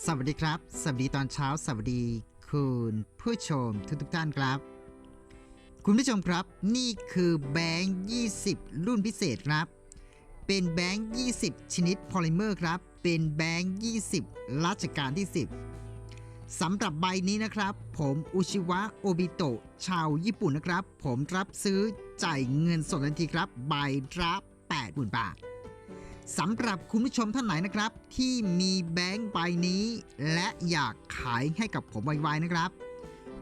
สวัสดีครับ สวัสดีตอนเช้า สวัสดีคุณผู้ชมทุกทุกท่านครับ คุณผู้ชมครับ นี่คือแบงค์20 รุ่นพิเศษครับ เป็นแบงค์20 ชนิดพอลิเมอร์ครับ เป็นแบงค์20 รัชกาลที่ 10สำหรับใบนี้นะครับ ผมอุชิวะโอบิโตะชาวญี่ปุ่นนะครับ ผมรับซื้อจ่ายเงินสดทันทีครับ ใบรับ80,000บาท สำหรับคุณผู้ชมท่านไหนนะครับ ที่มีแบงค์ใบนี้ และอยากขายให้กับผมไวๆนะครับ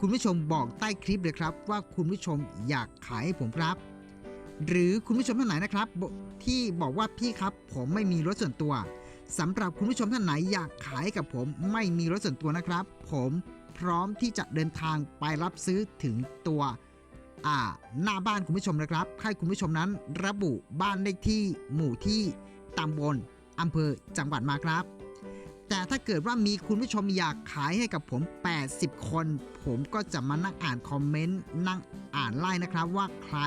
คุณผู้ชมบอกใต้คลิปเลยครับ ว่าคุณผู้ชมอยากขายให้ผมครับ หรือคุณผู้ชมท่านไหนนะครับ ที่บอกว่าพี่ครับ ผมไม่มีรถส่วนตัวสำหรับคุณผู้ชมท่านไหนอยากขายกับผมไม่มีรถส่วนตัวนะครับ ผมพร้อมที่จะเดินทางไปรับซื้อถึงตัวอ่าหน้าบ้านคุณผู้ชมนะครับ ให้คุณผู้ชมนั้นระบุบ้านเลขที่หมู่ที่ ตำบลอำเภอจังหวัดมาครับ แต่ถ้าเกิดว่ามีคุณผู้ชมอยากขายให้กับผม 80 คน ผมก็จะมานั่งอ่านคอมเมนต์นั่งอ่านไล่นะครับว่าใคร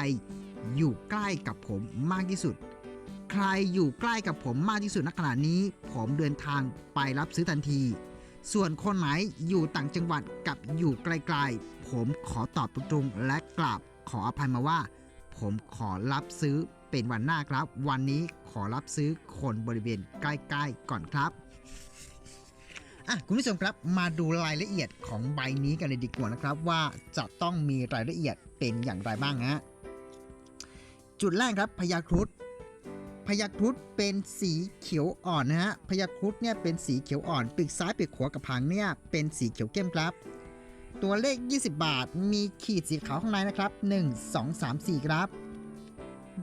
อยู่ใกล้กับผมมากที่สุด ใครอยู่ใกล้กับผมมากที่สุดณขณะนี้ ผมเดินทางไปรับซื้อทันที ส่วนคนไหนอยู่ต่างจังหวัดกับอยู่ไกลๆ ผมขอตอบตรงๆและกราบขออภัยมาว่า ผมขอรับซื้อเป็นวันหน้าครับ วันนี้ อรับซื้อคนบริเวณใกล้ๆก่อนครับอะคุณผู้ชมครับมาดูรายละเอียดของใบนี้กันเลยดีกว่านะครับ ว่าจะต้องมีรายละเอียดเป็นอย่างไรบ้างฮะจุดแรกครับพญาครุฑพญาครุฑเป็นสีเขียวอ่อนนะฮะพญาครุฑเนี่ยเป็นสีเขียวอ่อนปีกซ้ายปีกขวากับหางเนี่ยเป็นสีเขียวเข้มครับ ตัวเลข 20 บาทมีขีดสีขาวข้างในนะครับ 1 2 3 4 ครับ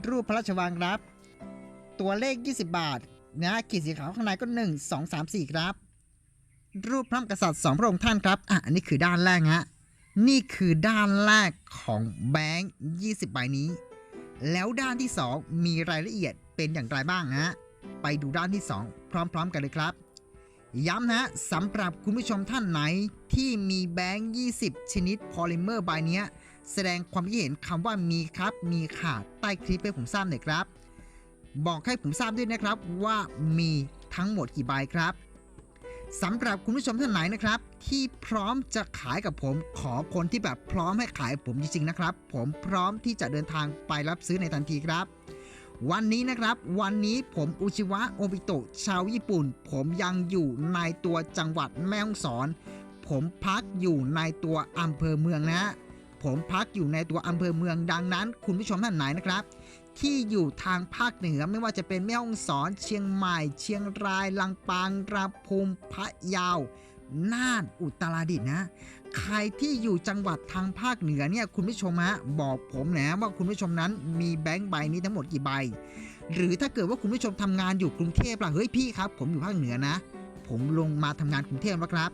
รูปพระราชวังครับ ตัวเลข 20 บาทนะขีดสีขาวข้างในก็ 1 2 3 4 ครับ รูปพระมกษัตริย์สองพระองค์ท่านครับอะอันนี้คือด้านแรกฮะนี่คือด้านแรกของแบงค์20 ใบนี้ แล้วด้านที่ 2 มีรายละเอียดเป็นอย่างไรบ้างฮะไปดูด้านที่ 2 พร้อม ๆ กันเลยครับ ย้ำนะสำหรับคุณผู้ชมท่านไหนที่มีแบงค์20 ชนิดพอลิเมอร์ใบนี้แสดงความคิดเห็นคำว่ามีครับ มีขาดใต้คลิปให้ผมทราบหน่อยครับ บอกให้ผมทราบด้วยนะครับว่ามีทั้งหมดกี่ใบครับสำหรับคุณผู้ชมท่านไหนนะครับ ที่พร้อมจะขายกับผมขอคนที่แบบพร้อมให้ขายผมจริงๆนะครับ ผมพร้อมที่จะเดินทางไปรับซื้อในทันทีครับ วันนี้นะครับ วันนี้ผมอุชิวะโอบิโตะชาวญี่ปุ่น ผมยังอยู่ในตัวจังหวัดแม่ฮ่องสอน ผมพักอยู่ในตัวอำเภอเมืองนะฮะผมพักอยู่ในตัวอำเภอเมืองดังนั้น คุณผู้ชมท่านไหนนะครับ ที่อยู่ทางภาคเหนือไม่ว่าจะเป็นแม่ฮ่องสอน เชียงใหม่ เชียงรายลำปางระพุมพะเยาน่านอุตรดิตถ์นะ ใครที่อยู่จังหวัดทางภาคเหนือเนี่ยคุณผู้ชมฮะบอกผมนะว่าคุณผู้ชมนั้นมีแบงค์ใบนี้ทั้งหมดกี่ใบ หรือถ้าเกิดว่าคุณผู้ชมทำงานอยู่กรุงเทพล่ะเฮ้ยพี่ครับ ผมอยู่ภาคเหนือนะ ผมลงมาทำงานกรุงเทพแล้วครับ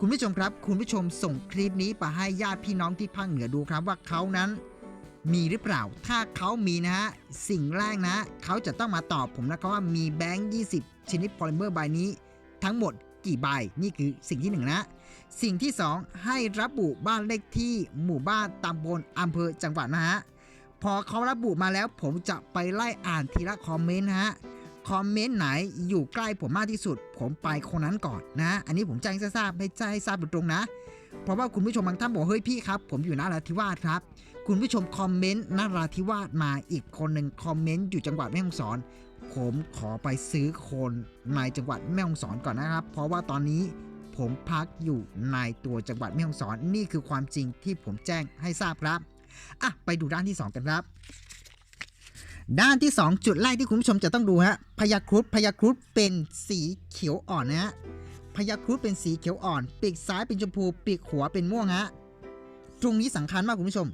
คุณผู้ชมครับ คุณผู้ชมส่งคลิปนี้ไปให้ญาติพี่น้องที่ภาคเหนือดูครับว่าเขานั้น มีหรือเปล่า ถ้าเขามีนะฮะ สิ่งแรกนะ เขาจะต้องมาตอบผมนะครับว่ามีแบงค์ 20 ชนิดพลิเมอร์ใบนี้ ทั้งหมดกี่ใบ นี่คือสิ่งที่หนึ่งนะ สิ่งที่สองให้ระบุบ้านเลขที่หมู่บ้านตำบลอำเภอจังหวัดนะฮะ พอเขาระบุมาแล้วผมจะไปไล่อ่านทีละคอมเมนต์นะฮะ คอมเมนต์ไหนอยู่ใกล้ผมมากที่สุด ผมไปคนนั้นก่อนนะ อันนี้ผมแจ้งทราบให้แจ้งทราบตรงนะ เพราะว่าคุณผู้ชมบางท่านบอกเฮ้ยพี่ครับ ผมอยู่นราธิวาสครับ คุณผู้ชมคอมเมนต์นราธิวาสมาอีกคนหนึ่งคอมเมนต์อยู่จังหวัดแม่ฮ่องสอน ผมขอไปซื้อคนในจังหวัดแม่ฮ่องสอนก่อนนะครับ เพราะว่าตอนนี้ผมพักอยู่ในตัวจังหวัดแม่ฮ่องสอนนี่คือความจริงที่ผมแจ้งให้ทราบครับอะไปดูด้านที่สองกันครับ ด้านที่ 2 จุดแรกที่คุณผู้ชมจะต้องดูฮะพญาครุฑพญาครุฑเป็นสีเขียวอ่อนนะฮะพญาครุฑเป็นสีเขียวอ่อน ปีกซ้ายเป็นชมพู ปีกขวาเป็นม่วงฮะตรงนี้สำคัญมากคุณผู้ชม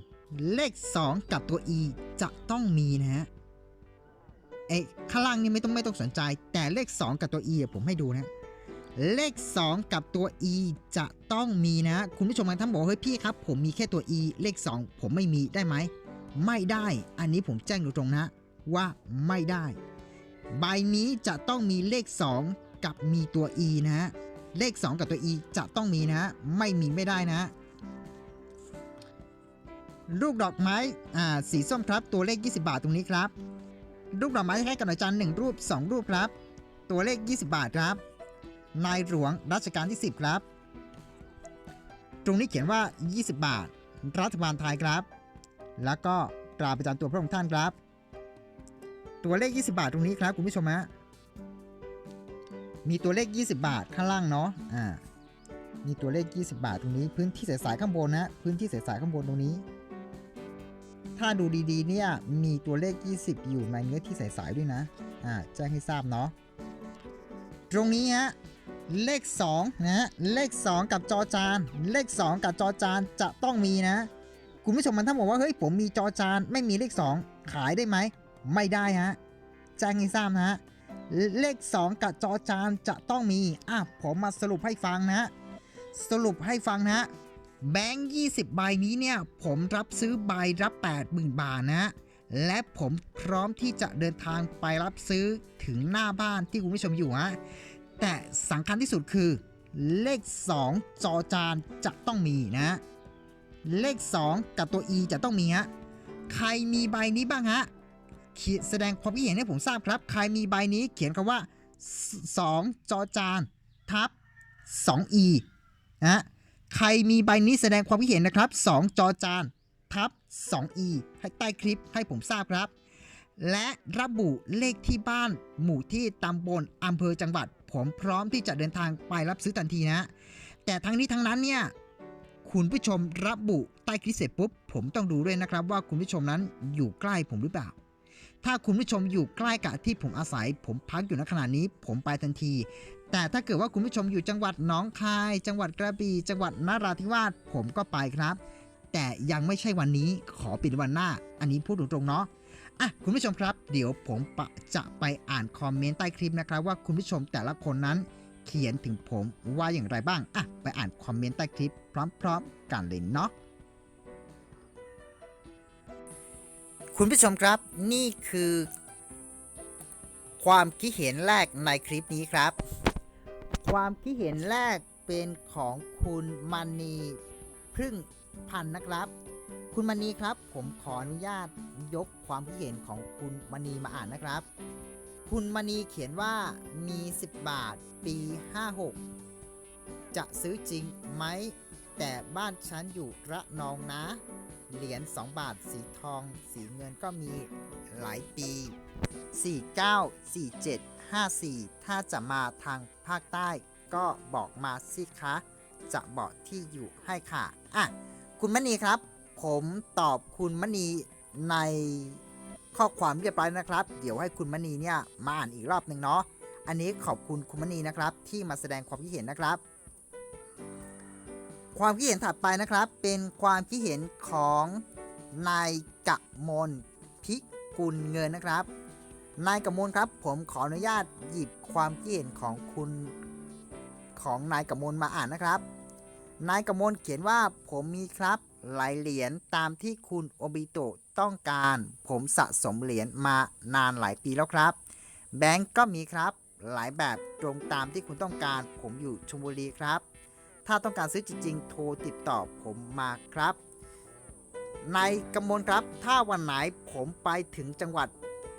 เลข 2 กับตัว e จะต้องมีนะฮะไอ้ข้างล่างนี่ไม่ต้องไม่ต้องสนใจ แต่เลข 2 กับตัว e ผมให้ดูนะ เลข 2 กับตัว e จะต้องมีนะ คุณผู้ชมบางท่านบอกเฮ้ยพี่ครับ ผมมีแค่ตัว e เลข 2 ผมไม่มีได้ไหม ไม่ได้ อันนี้ผมแจ้งตรงๆนะ ว่าไม่ได้ ใบนี้จะต้องมีเลข 2 กับมีตัว e นะ เลข 2 กับตัว e จะต้องมีนะ ไม่มีไม่ได้นะ ลูกดอกไม้อ่าสีส้มครับ ตัวเลข 20 บาทตรงนี้ครับ ลูกดอกไม้ให้กับอาจารย์1รูป 2 รูปครับ ตัวเลข 20 บาทครับ นายหลวงรัชกาลที่ 10 ครับ ตรงนี้เขียนว่า 20 บาท รัฐบาลไทยครับ แล้วก็ตราประจำตัวพระองค์ท่านครับ ตัวเลข 20 บาทตรงนี้ครับคุณผู้ชมฮะมีตัวเลข 20 บาทข้างล่างเนาะอ่ามีตัวเลข 20 บาทตรงนี้ พื้นที่สายๆข้างบนนะ พื้นที่สายๆข้างบนตรงนี้ ถ้าดูดีๆ เนี่ยมีตัวเลข 20 อยู่ในเนื้อที่สายๆด้วยนะ อ่าแจ้งให้ทราบเนาะ ตรงนี้ฮะเลข2นะฮะเลข 2 กับจอจาน เลข 2 กับจอจานจะต้องมีนะ คุณผู้ชมมันถ้าบอกว่าเฮ้ยผมมีจอจานไม่มีเลข 2 ขายได้ไหม ไม่ได้ฮะแจ้งให้ทราบนะฮะเลข 2 กับจอจานจะต้องมี อะผมมาสรุปให้ฟังนะ สรุปให้ฟังนะ แบงค์20 ใบนี้เนี่ย ผมรับซื้อใบรับ 80,000 บาทนะ และผมพร้อมที่จะเดินทางไปรับซื้อถึงหน้าบ้านที่คุณผู้ชมอยู่ฮะแต่สำคัญที่สุดคือ เลข 2 จอจานจะต้องมีนะ เลข 2 กับตัว e จะต้องมีฮะใครมีใบนี้บ้างฮะเขียนแสดงความคิดเห็นให้ผมทราบครับ ใครมีใบนี้เขียนคำว่า 2 จอจานทับ 2e นะ ใครมีใบนี้แสดงความคิดเห็นนะครับ 2 จอจาน ทับ 2e ให้ใต้คลิปให้ผมทราบครับ และระบุเลขที่บ้าน หมู่ที่ตำบลอำเภอจังหวัด ผมพร้อมที่จะเดินทางไปรับซื้อทันทีนะ แต่ทั้งนี้ทั้งนั้นเนี่ยคุณผู้ชมระบุใต้คลิปเสร็จปุ๊บ ผมต้องดูด้วยนะครับ ว่าคุณผู้ชมนั้นอยู่ใกล้ผมหรือเปล่า ถ้าคุณผู้ชมอยู่ใกล้กับที่ผมอาศัย ผมพักอยู่ณขณะนี้ ผมไปทันที แต่ถ้าเกิดว่าคุณผู้ชมอยู่จังหวัดหนองคาย จังหวัดกระบี่จังหวัดนราธิวาสผมก็ไปครับ แต่ยังไม่ใช่วันนี้ขอปิดวันหน้า อันนี้พูดตรงๆเนาะอะคุณผู้ชมครับ เดี๋ยวผมะจะไปอ่านคอมเมนต์ใต้คลิปนะครับ ว่าคุณผู้ชมแต่ละคนนั้นเขียนถึงผมว่าอย่างไรบ้างอะไปอ่านคอมเมนต์ใต้คลิปพร้อมๆ กันเลยเนาะคุณผู้ชมครับนี่คือ ความคิดเห็นแรกในคลิปนี้ครับ ความคิดเห็นแรกเป็นของคุณมณีพึ่งพันนะครับ คุณมณีครับ ผมขออนุญาตยกความคิดเห็นของคุณมณีมาอ่านนะครับ คุณมณีเขียนว่ามี 10 บาทปี 56 จะซื้อจริงไหม แต่บ้านฉันอยู่ระนองนะ เหรียญ2บาทสีทอง สีเงินก็มีหลายปี 49 47 54 ถ้าจะมาทางภาคใต้ ก็บอกมาสิคะ จะบอกที่อยู่ให้ค่ะ อะ คุณมณีครับ ผมตอบคุณมณีในข้อความเรียบร้อยนะครับ เดี๋ยวให้คุณมณีเนี่ยมาอ่านอีกรอบหนึ่งเนาะ อันนี้ขอบคุณคุณมณีนะครับ ที่มาแสดงความคิดเห็นนะครับ ความคิดเห็นถัดไปนะครับ เป็นความคิดเห็นของนายกะมลพิกุลเงินนะครับ นายกมลครับ ผมขออนุญาตหยิบความคิดเห็นของคุณของนายกมลมาอ่านนะครับ นายกมลเขียนว่าผมมีครับหลายเหรียญตามที่คุณโอบิโตต้องการ ผมสะสมเหรียญมานานหลายปีแล้วครับ แบงก์ก็มีครับ หลายแบบตรงตามที่คุณต้องการ ผมอยู่ชลบุรีครับ ถ้าต้องการซื้อจริง ๆ โทรติดต่อผมมาครับนายกมลครับ ถ้าวันไหนผมไปถึงจังหวัด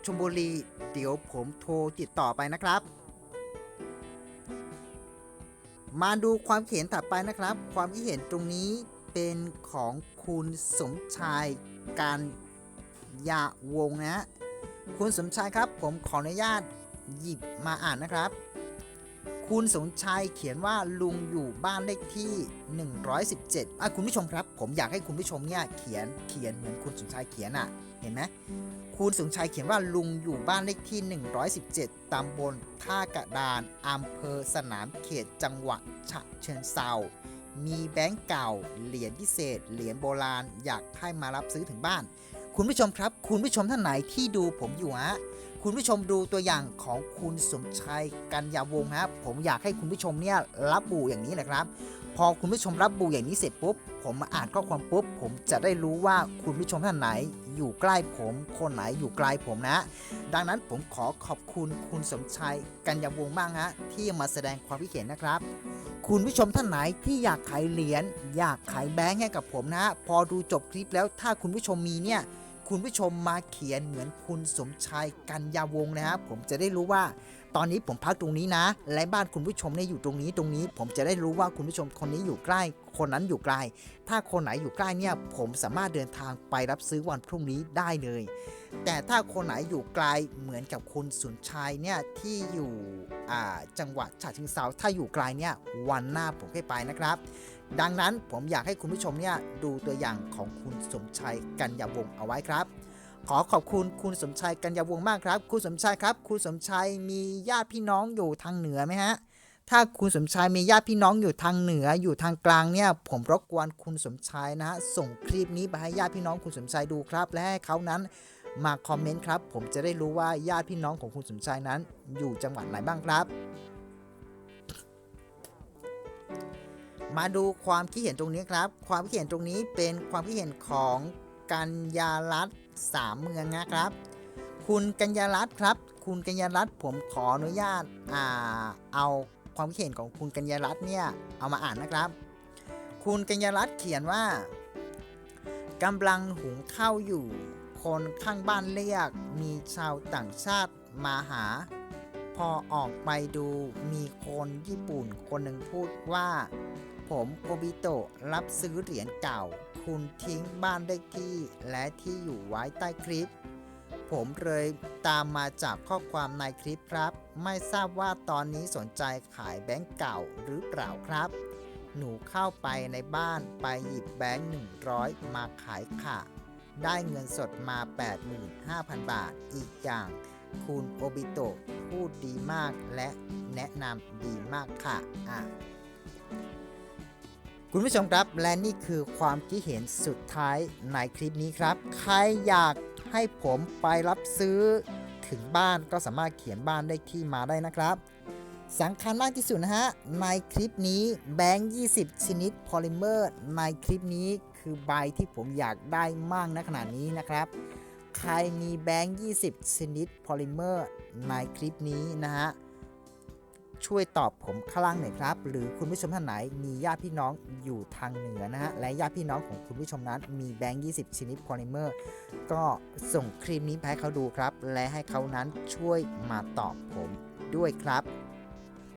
ชลบุรี เดี๋ยวผมโทรติดต่อไปนะครับ มาดูความเขียนถัดไปนะครับ ความคิดเห็นตรงนี้เป็นของคุณสมชายการยาวงนะฮะคุณสมชายครับผมขออนุญาตหยิบมาอ่านนะครับ คุณสมชายเขียนว่าลุงอยู่บ้านเลขที่ 117อะคุณผู้ชมครับ ผมอยากให้คุณผู้ชมเนี่ยเขียนเขียนเหมือนคุณสมชายเขียนอะ เห็นไหมคุณสมชายเขียนว่าลุงอยู่บ้านเลขที่ 117 ตำบลท่ากระดาน อำเภอสนามเขตจังหวัดฉะเชิงเซามีแบงก์เก่า เหรียญพิเศษ เหรียญโบราณ อยากให้มารับซื้อถึงบ้าน คุณผู้ชมครับ คุณผู้ชมท่านไหนที่ดูผมอยู่ฮะ คุณผู้ชมดูตัวอย่างของคุณสมชัยกัญญาวงศ์ครับผมอยากให้คุณผู้ชมเนี่ยรับบูอย่างนี้นะครับ พอคุณผู้ชมรับบูอย่างนี้เสร็จปุ๊บ ผมมาอ่านข้อความปุ๊บ ผมจะได้รู้ว่าคุณผู้ชมท่านไหน อยู่ใกล้ผม คนไหนอยู่ไกลผมนะ ดังนั้นผมขอขอบคุณคุณสมชัยกัญญาวงศ์มากฮะที่มาแสดงความคิดเห็นนะครับคุณผู้ชมท่านไหนที่อยากขายเหรียญอยากขายแบงค์ให้กับผมนะ พอดูจบคลิปแล้วถ้าคุณผู้ชมมีเนี่ย คุณผู้ชมมาเขียนเหมือนคุณสมชายกัญญาวงศ์นะครับผมจะได้รู้ว่า ตอนนี้ผมพักตรงนี้นะ และบ้านคุณผู้ชมเนี่ยอยู่ตรงนี้ตรงนี้ ผมจะได้รู้ว่าคุณผู้ชมคนนี้อยู่ใกล้คนนั้นอยู่ไกล ถ้าคนไหนอยู่ใกล้เนี่ยผมสามารถเดินทางไปรับซื้อวันพรุ่งนี้ได้เลย แต่ถ้าคนไหนอยู่ไกลเหมือนกับคุณสุนชัยเนี่ยที่อยู่อ่าจังหวัดฉะเชิงเซาถ้าอยู่ไกลเนี่ยวันหน้าผมให้ไปนะครับ ดังนั้นผมอยากให้คุณผู้ชมเนี่ยดูตัวอย่างของคุณสมชัยกัญญาวงศ์เอาไว้ครับ ขอขอบคุณคุณสมชัยกัญญาวงศ์มากครับคุณสมชัยครับคุณสมชัยมีญาติพี่น้องอยู่ทางเหนือไหมฮะถ้าคุณสมชายมีญาติพี่น้องอยู่ทางเหนืออยู่ทางกลางเนี่ย ผมรบกวนคุณสมชายนะฮะส่งคลิปนี้ไปให้ญาติพี่น้องคุณสมชายดูครับ และให้เขานั้นมาคอมเมนต์ครับ ผมจะได้รู้ว่าญาติพี่น้องของคุณสมชายนั้น อยู่จังหวัดไหนบ้างครับ มาดูความคิดเห็นตรงนี้ครับ ความคิดเห็นตรงนี้เป็นความคิดเห็นของกัญญารัตน์สามเมืองนะครับ คุณกัญญารัตน์ครับ คุณกัญญารัตน์ผมขออนุญาตอ่าเอาความคิดเห็นของคุณกัญญารัตน์เนี่ยเอามาอ่านนะครับ คุณกัญญารัตน์เขียนว่ากำลังหุงข้าวอยู่ คนข้างบ้านเรียก มีชาวต่างชาติมาหา พอออกไปดูมีคนญี่ปุ่นคนหนึ่งพูดว่า ผมโอบิโตะรับซื้อเหรียญเก่า คุณทิ้งบ้านเลขที่และที่อยู่ไว้ใต้คลิป ผมเลยตามมาจากข้อความในคลิปครับ ไม่ทราบว่าตอนนี้สนใจขายแบงก์เก่าหรือเปล่าครับ หนูเข้าไปในบ้านไปหยิบแบงค์100 มาขายค่ะ ได้เงินสดมา 85,000 บาทอีกอย่าง คุณโอบิโตะพูดดีมากและแนะนำดีมากค่ะอะ คุณผู้ชมครับและนี่คือความคิดเห็นสุดท้ายในคลิปนี้ครับ ใครอยากให้ผมไปรับซื้อถึงบ้านก็สามารถเขียนบ้านเลขที่มาได้นะครับสำคัญมากที่สุดนะฮะ ในคลิปนี้แบงค์20 ชนิดพอลิเมอร์ในคลิปนี้คือใบที่ผมอยากได้มากณขณะนี้นะครับ ใครมีแบงค์20 ชนิดพอลิเมอร์ในคลิปนี้นะฮะ ช่วยตอบผมข้างล่างหน่อยครับ หรือคุณผู้ชมท่านไหนมีญาติพี่น้องอยู่ทางเหนือนะฮะ และญาติพี่น้องของคุณผู้ชมนั้นมีแบงค์ 20 ชนิดพอลิเมอร์ ก็ส่งครีมนี้ไปให้เขาดูครับ และให้เขานั้นช่วยมาตอบผมด้วยครับ